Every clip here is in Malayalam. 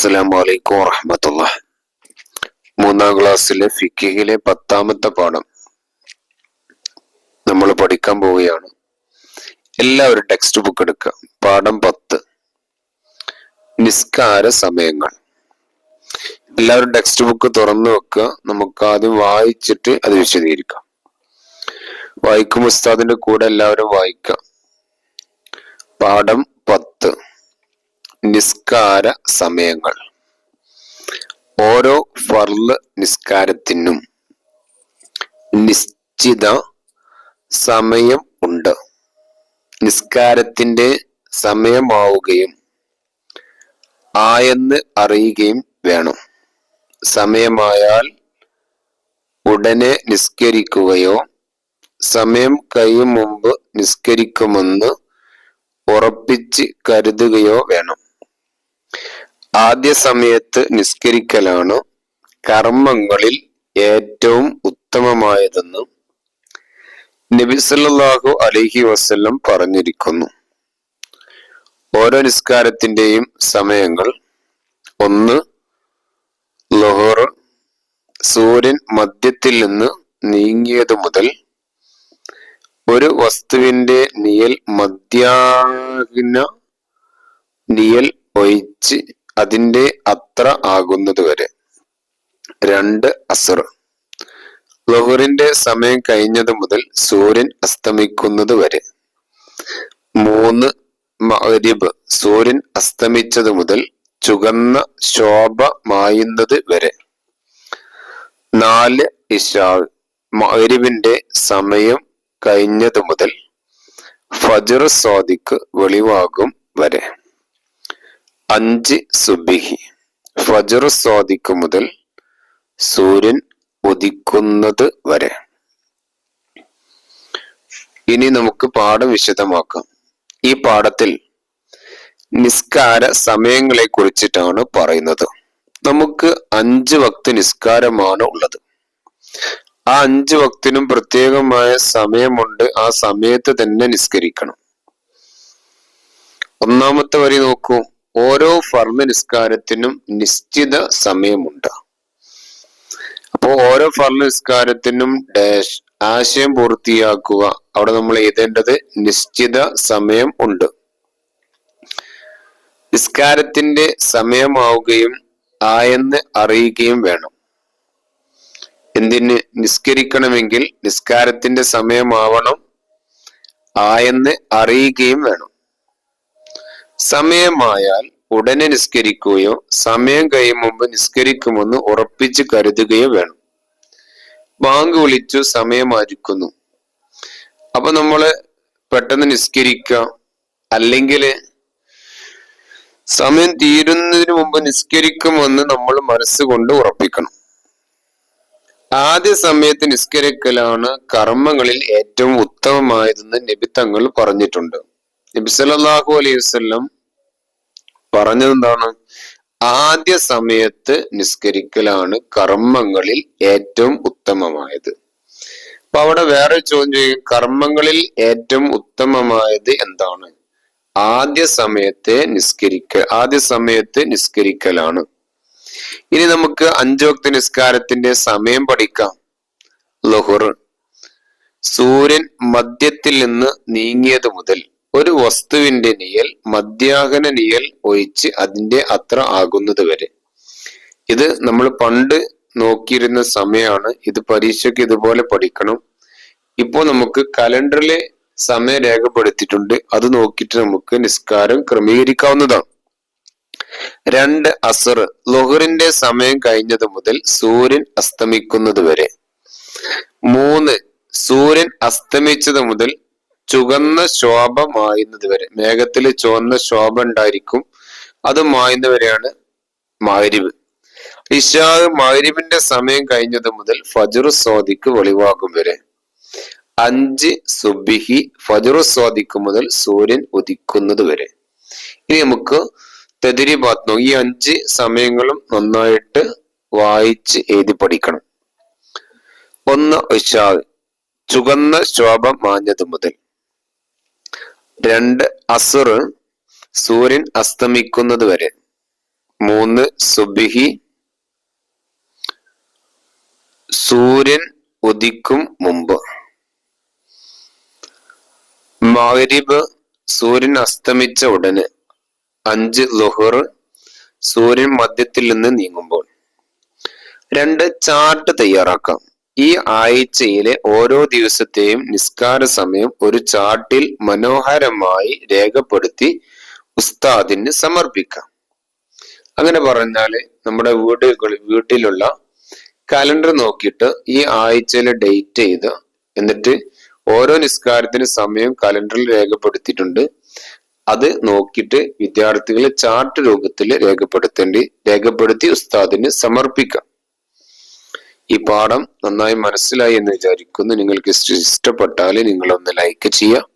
അസ്സലാമു അലൈക്കും വറഹമത്തുള്ള മൂന്നാം ക്ലാസ്സിലെ ഫിക്കിഹിലെ പത്താമത്തെ പാഠം നമ്മൾ പഠിക്കാൻ പോവുകയാണ്. എല്ലാവരും ടെക്സ്റ്റ് ബുക്ക് എടുക്കുക. പാഠം പത്ത്. നിസ്കാര സമയങ്ങൾ. എല്ലാവരും ടെക്സ്റ്റ് ബുക്ക് തുറന്നു വെക്കുക. നമുക്ക് ആദ്യം വായിച്ചിട്ട് അത് വിശദീകരിക്കാം. വായിക്കും ഉസ്താദിന്റെ കൂടെ എല്ലാവരും വായിക്കാം പാഠം നിസ്കാര സമയങ്ങൾ. ഓരോ ഫർൾ നിസ്കാരത്തിനും നിശ്ചിത സമയം ഉണ്ട്. നിസ്കാരത്തിന്റെ സമയമാവുകയും ആയെന്ന് അറിയുകയും വേണം. സമയമായാൽ ഉടനെ നിസ്കരിക്കുകയോ സമയം കഴിയും മുമ്പ് നിസ്കരിക്കുമെന്ന് ഉറപ്പിച്ച് കരുതുകയോ വേണം. ആദ്യ സമയത്ത് നിസ്കരിക്കലാണ് കർമ്മങ്ങളിൽ ഏറ്റവും ഉത്തമമായതെന്ന് നബിസല്ലാഹു അലഹി വസ്ല്ലം പറഞ്ഞിരിക്കുന്നു. ഓരോ നിസ്കാരത്തിന്റെയും സമയങ്ങൾ ഒന്ന് ലൊഹർ സൂര്യൻ മധ്യത്തിൽ നിന്ന് നീങ്ങിയതു മുതൽ ഒരു വസ്തുവിന്റെ നിയൽ മധ്യാഹ്ന നിയൽ ഒഴിച്ച് അതിന്റെ അത്ര ആകുന്നത് വരെ. രണ്ട് അസർ. ലഹുറിന്റെ സമയം കഴിഞ്ഞത് മുതൽ സൂര്യൻ അസ്തമിക്കുന്നത് വരെ. മൂന്ന് മഹരിബ് സൂര്യൻ അസ്തമിച്ചത് മുതൽ ചുകന്ന ശോഭ മായുന്നത് വരെ. നാല് ഇഷാൾ മഹരിബിന്റെ സമയം കഴിഞ്ഞത് മുതൽ ഫജർ സ്വാദിക്ക് വെളിവാകും വരെ. അഞ്ച് സുബിഹി. ഫജർ സ്വാദിക്ക് മുതൽ സൂര്യൻ ഉദിക്കുന്നത് വരെ. ഇനി നമുക്ക് പാഠം വിശദമാക്കാം. ഈ പാഠത്തിൽ നിസ്കാര സമയങ്ങളെ കുറിച്ചിട്ടാണ് പറയുന്നത്. നമുക്ക് അഞ്ച് വക്ത് നിസ്കാരമാണ് ഉള്ളത്. ആ അഞ്ച് വക്തിനും പ്രത്യേകമായ സമയമുണ്ട്. ആ സമയത്ത് തന്നെ നിസ്കരിക്കണം. ഒന്നാമത്തെ വരി നോക്കൂ. ഓരോ ഫർമ നിസ്കാരത്തിനും നിശ്ചിത സമയമുണ്ട്. അപ്പോൾ ഓരോ ഫർമ നിസ്കാരത്തിനും ഡാഷ് ആശയം പൂർത്തിയാക്കുക അവിടെ നമ്മൾ എഴുതേണ്ടത് നിശ്ചിത സമയം ഉണ്ട്. നിസ്കാരത്തിന്റെ സമയമാവുകയും ആയെന്ന് അറിയുകയും വേണം. എന്തിന് നിസ്കരിക്കണമെങ്കിൽ നിസ്കാരത്തിന്റെ സമയമാവണം ആയെന്ന് അറിയുകയും വേണം. സമയമായാൽ ഉടനെ നിസ്കരിക്കുകയോ സമയം കഴിയും മുമ്പ് നിസ്കരിക്കുമെന്ന് ഉറപ്പിച്ച് കരുതുകയോ വേണം. ബാങ്ക് വിളിച്ചു സമയമായിരിക്കുന്നു. അപ്പൊ നമ്മൾ പെട്ടെന്ന് നിസ്കരിക്കാം. അല്ലെങ്കിൽ സമയം തീരുന്നതിന് മുമ്പ് നിസ്കരിക്കുമെന്ന് നമ്മൾ മനസ്സുകൊണ്ട് ഉറപ്പിക്കണം. ആദ്യ സമയത്ത് നിസ്കരിക്കലാണ് കർമ്മങ്ങളിൽ ഏറ്റവും ഉത്തമമായതെന്ന് നബി തങ്ങൾ പറഞ്ഞിട്ടുണ്ട്. നബി സല്ലല്ലാഹു അലൈഹി വസല്ലം പറഞ്ഞത് എന്താണ് ആദ്യ സമയത്ത് നിസ്കരിക്കലാണ് കർമ്മങ്ങളിൽ ഏറ്റവും ഉത്തമമായത്. അപ്പൊ അവിടെ വേറെ ചോദ്യം ചെയ്യും കർമ്മങ്ങളിൽ ഏറ്റവും ഉത്തമമായത് എന്താണ്? ആദ്യ സമയത്തെ നിസ്കരിക്ക ആദ്യ സമയത്ത് നിസ്കരിക്കലാണ്. ഇനി നമുക്ക് അഞ്ചോക്ത നിസ്കാരത്തിന്റെ സമയം പഠിക്കാം. ലഹുർ. സൂര്യൻ മധ്യത്തിൽ നിന്ന് നീങ്ങിയത് മുതൽ ഒരു വസ്തുവിന്റെ നിയൽ മധ്യാഹന നിയൽ ഒഴിച്ച് അതിന്റെ അത്ര ആകുന്നത് വരെ. ഇത് നമ്മൾ പണ്ട് നോക്കിയിരുന്ന സമയമാണ് ഇത് പരീക്ഷയ്ക്ക് ഇതുപോലെ പഠിക്കണം. ഇപ്പോൾ നമുക്ക് കലണ്ടറിലെ സമയം രേഖപ്പെടുത്തിയിട്ടുണ്ട്. അത് നോക്കിയിട്ട് നമുക്ക് നിസ്കാരം ക്രമീകരിക്കാവുന്നതാണ്. രണ്ട് അസർ ലൊഹറിന്റെ സമയം കഴിഞ്ഞത് മുതൽ സൂര്യൻ അസ്തമിക്കുന്നത് വരെ. മൂന്ന് സൂര്യൻ അസ്തമിച്ചത് മുതൽ ചുവന്ന ശോഭ മായുന്നത് വരെ. മേഘത്തിൽ ചുവന്ന ശോഭ ഉണ്ടായിരിക്കും. അത് മായുന്നവരെയാണ് മാരിവ് ഇഷാഹ് മാരിവിന്റെ സമയം കഴിഞ്ഞത് മുതൽ ഫജുർ സ്വാദിക്ക് വെളിവാകും വരെ. അഞ്ച് സുബിഹി ഫജുർ സ്വാദിക്ക് മുതൽ സൂര്യൻ ഉദിക്കുന്നത് വരെ. ഇനി നമുക്ക് തെതിരിപാത്നോ ഈ അഞ്ച് സമയങ്ങളും നന്നായിട്ട് വായിച്ച് എഴുതി പഠിക്കണം. ഒന്ന് ഇഷാഹ് ചുവന്ന ശോഭ മാഞ്ഞത് മുതൽ. രണ്ട് അസുർ സൂര്യൻ അസ്തമിക്കുന്നത് വരെ. മൂന്ന് സുബിഹി സൂര്യൻ ഉദിക്കും മുമ്പ്. മഗ്രിബ് സൂര്യൻ അസ്തമിച്ച ഉടനെ അഞ്ച് ലുഹർ സൂര്യൻ മധ്യത്തിൽ നിന്ന് നീങ്ങുമ്പോൾ. രണ്ട് ചാർട്ട് തയ്യാറാക്കാം. ഈ ആഴ്ചയിലെ ഓരോ ദിവസത്തെയും നിസ്കാര സമയം ഒരു ചാർട്ടിൽ മനോഹരമായി രേഖപ്പെടുത്തി ഉസ്താദിന് സമർപ്പിക്കാം. അങ്ങനെ പറഞ്ഞാൽ നമ്മുടെ വീടുകൾ വീട്ടിലുള്ള കലണ്ടർ നോക്കിയിട്ട് ഈ ആഴ്ചയിലെ ഡേറ്റ് ചെയ്ത് എന്നിട്ട് ഓരോ നിസ്കാരത്തിന് സമയം കലണ്ടറിൽ രേഖപ്പെടുത്തിയിട്ടുണ്ട്. അത് നോക്കിയിട്ട് വിദ്യാർത്ഥികളെ ചാർട്ട് രൂപത്തിൽ രേഖപ്പെടുത്തേണ്ടി രേഖപ്പെടുത്തി ഉസ്താദിന് സമർപ്പിക്കാം. ഈ പാഠം നന്നായി മനസ്സിലായി എന്ന് വിചാരിക്കുന്നു. നിങ്ങൾക്ക് ഇഷ്ടപ്പെട്ടാൽ നിങ്ങൾ ഒന്ന് ലൈക്ക് ചെയ്യുക.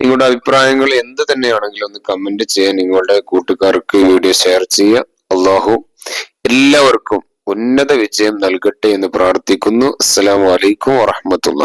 നിങ്ങളുടെ അഭിപ്രായങ്ങൾ എന്ത് തന്നെയാണെങ്കിലും ഒന്ന് കമന്റ് ചെയ്യാൻ നിങ്ങളുടെ കൂട്ടുകാർക്ക് വീഡിയോ ഷെയർ ചെയ്യുക. അള്ളാഹു എല്ലാവർക്കും ഉന്നത വിജയം നൽകട്ടെ എന്ന് പ്രാർത്ഥിക്കുന്നു. അസ്സലാമു അലൈക്കും വറഹമത്തുള്ള